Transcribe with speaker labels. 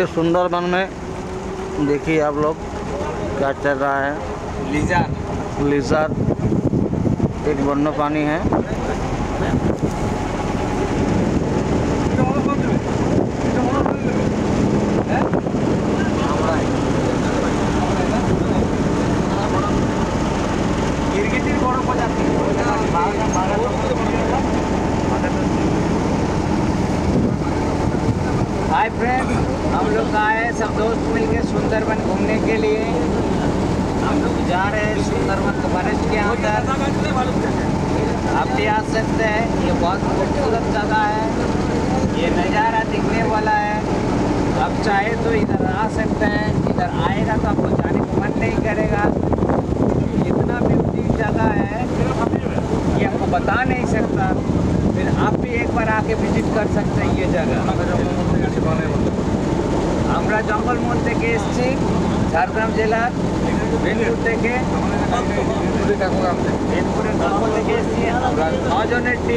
Speaker 1: ये सुंदरबन में देखिए आप लोग क्या चल रहा है।
Speaker 2: लिजार
Speaker 1: लिजार एक बन्नो पानी है।
Speaker 2: बड़ हाय फ्रेंड हम लोग आए सब दोस्त मिलके सुंदरबन घूमने के लिए। हम लोग जा रहे हैं सुंदरबन फॉरेस्ट के अंदर। आप भी आ सकते हैं। ये बहुत खूबसूरत जगह है। ये नज़ारा दिखने वाला है। आप चाहे तो इधर आ सकते हैं। इधर आएगा तो आपको जाने को मन नहीं करेगा। इतना ब्यूटी जगह है। ये आपको बता नहीं सकता। फिर आप भी एक बार आके विज़िट कर सकते हैं ये जगह। আমরা জঙ্গলমহল থেকে এসছি, ঝাড়গ্রাম জেলার মেদিনীপুর থেকে। মেদিনীপুরের জঙ্গল থেকে এসেছি। আমরা নজনের টিম